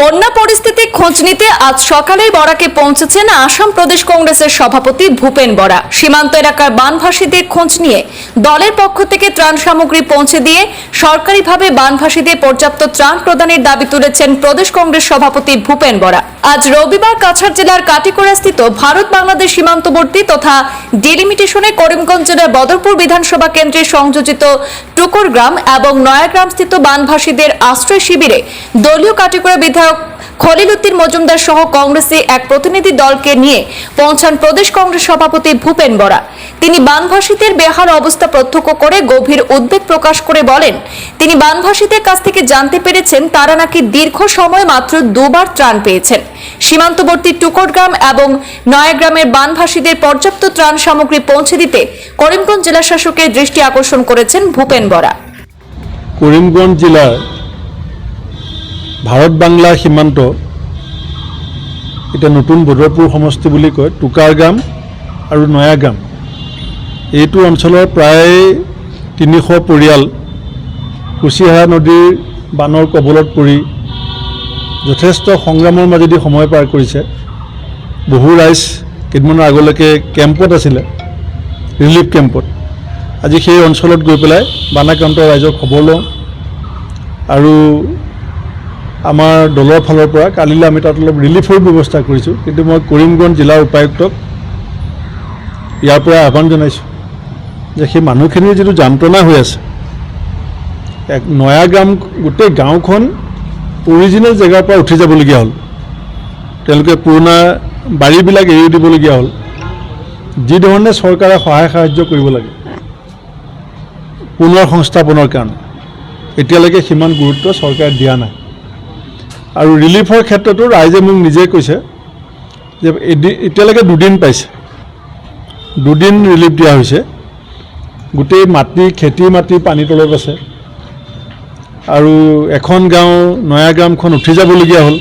বন্যা পরিস্থিতি খোঁজ নিতে আজ সকালেই বরাকে পৌঁছেছেন আসাম প্রদেশ কংগ্রেসের সভাপতি ভূপেন বরা। সীমান্ত এলাকার বানভাসীদের খোঁজ নিয়ে দলের পক্ষ থেকে ত্রাণ সামগ্রী পৌঁছে দিয়ে সরকারিভাবে বানভাসীদের পর্যাপ্ত ত্রাণ প্রদানের দাবি তুলেছেন প্রদেশ কংগ্রেস সভাপতি ভূপেন বরা। আজ রবিবার কাছাড় জেলার কাটিকোড়াস্থিত ভারত বাংলাদেশ সীমান্তবর্তী তথা ডেলিমিটেশনে করিমগঞ্জ জেলার বদরপুর বিধানসভা কেন্দ্রে সংযোজিত গ্রাম এবং নয়াগ্রামস্থিত বানভাসীদের আশ্রয় শিবিরে দলীয় কাটিকুড়া বিধায়ক খলিল উদ্দিন মজুমদার সহ কংগ্রেসে এক প্রতিনিধি দলকে নিয়ে পৌঁছান প্রদেশ কংগ্রেস সভাপতি ভূপেন বরা। তিনি বানভাসীদের বেহাল অবস্থা প্রত্যক্ষ করে গভীর উদ্বেগ প্রকাশ করে বলেন, তিনি বানভাসীদের কাছ থেকে জানতে পেরেছেন তারা নাকি দীর্ঘ সময় মাত্র দুবার ত্রাণ পেয়েছেন। সীমান্তবর্তী টুকরগ্রাম এবং নয়াগ্রামের বানভাসীদের পর্যাপ্ত ত্রাণ সামগ্রী পৌঁছে দিতে করিমগঞ্জ জেলা শাসকের দৃষ্টি আকর্ষণ করেছেন ভূপেন বরা। কৰিমগঞ্জ জিলাৰ ভাৰত বাংলা সীমান্ত এতিয়া নতুন বদৰপুৰ সমষ্টি বুলি কয় টোকাৰ গ্ৰাম আৰু নয়া গ্ৰাম এইটো অঞ্চলৰ প্ৰায় তিনিশ পৰিয়াল কুচিহাৰা নদীৰ বানৰ কবলত পৰি যথেষ্ট সংগ্ৰামৰ মাজেদি সময় পাৰ কৰিছে। বহু ৰাইজ কেইদিনমানৰ আগলৈকে কেম্পত আছিলে ৰিলিফ কেম্পত। আজি সেই অঞ্চলত গৈ পেলাই বানাক্ৰান্ত ৰাইজৰ খবৰ লওঁ আৰু আমাৰ দলৰ ফালৰ পৰা কালিলৈ আমি তাত অলপ ৰিলিফৰ ব্যৱস্থা কৰিছোঁ। কিন্তু মই কৰিমগঞ্জ জিলাৰ উপায়ুক্তক ইয়াৰ পৰা আহ্বান জনাইছোঁ যে সেই মানুহখিনিৰ যিটো যান্ত্ৰণা হৈ আছে, এক নয়া গ্ৰাম, গোটেই গাঁওখন অৰিজিনেল জেগাৰ পৰা উঠি যাবলগীয়া হ'ল। তেওঁলোকে পুৰণা বাৰীবিলাক এৰি দিবলগীয়া হ'ল। যিধৰণে চৰকাৰে সহায় সাহাৰ্য কৰিব লাগে, পুনৰ সংস্থাপনৰ কাৰণে। এতিয়ালৈকে সিমান গুৰুত্ব চৰকাৰে দিয়া নাই। আৰু ৰিলিফৰ ক্ষেত্ৰতো ৰাইজে মোক নিজে কৈছে যে এতিয়ালৈকে দুদিন পাইছে। দুদিন ৰিলিফ দিয়া হৈছে। গোটেই মাটি, খেতি মাটি পানীৰ তলত আছে। আৰু এখন গাঁও, নয়া গ্ৰামখন উঠি যাবলগীয়া হ'ল।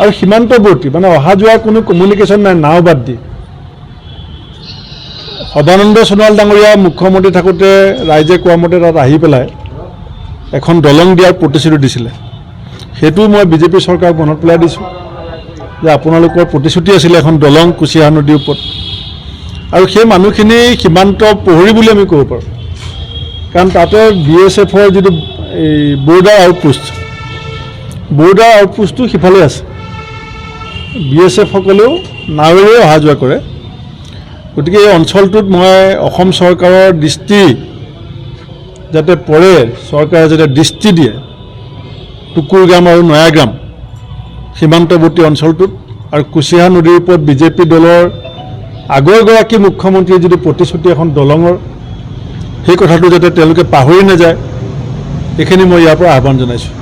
আৰু সীমান্তৱৰ্তী মানে অহা যোৱাৰ কোনো কমিউনিকেশ্যন নাই, নাও বাদ দি। সদানন্দ সোণোৱাল ডাঙৰীয়া মুখ্যমন্ত্ৰী থাকোঁতে, ৰাইজে কোৱা মতে তাত আহি পেলাই এখন দলং দিয়াৰ প্ৰতিশ্ৰুতি দিছিলে। সেইটো মই বিজেপি চৰকাৰক মনত পেলাই দিছোঁ যে আপোনালোকৰ প্ৰতিশ্ৰুতি আছিলে এখন দলং কুচিয়া নদীৰ ওপৰত। আৰু সেই মানুহখিনি সীমান্ত প্ৰহৰী বুলি আমি ক'ব পাৰোঁ। কাৰণ তাতে বি এছ এফৰ যিটো এই বৰ্ডাৰ আউটপোষ্ট, বৰ্ডাৰ আউটপোষ্টটো সিফালে আছে। বি এছ এফসকলেও নাৱেৰে অহা যোৱা কৰে। গতিকে এই অঞ্চলটোত মই অসম চৰকাৰৰ দৃষ্টি যাতে পৰে, চৰকাৰে যাতে দৃষ্টি দিয়ে টুকুৰগ্ৰাম আৰু নয়াগ্ৰাম, সীমান্তৱৰ্তী অঞ্চলটোত আৰু কুচিহা নদীৰ ওপৰত বিজেপি দলৰ আগৰগৰাকী মুখ্যমন্ত্ৰীৰ যিটো প্ৰতিশ্ৰুতি এখন দলঙৰ, সেই কথাটো যাতে তেওঁলোকে পাহৰি নাযায়, এইখিনি মই ইয়াৰ পৰা আহ্বান জনাইছোঁ।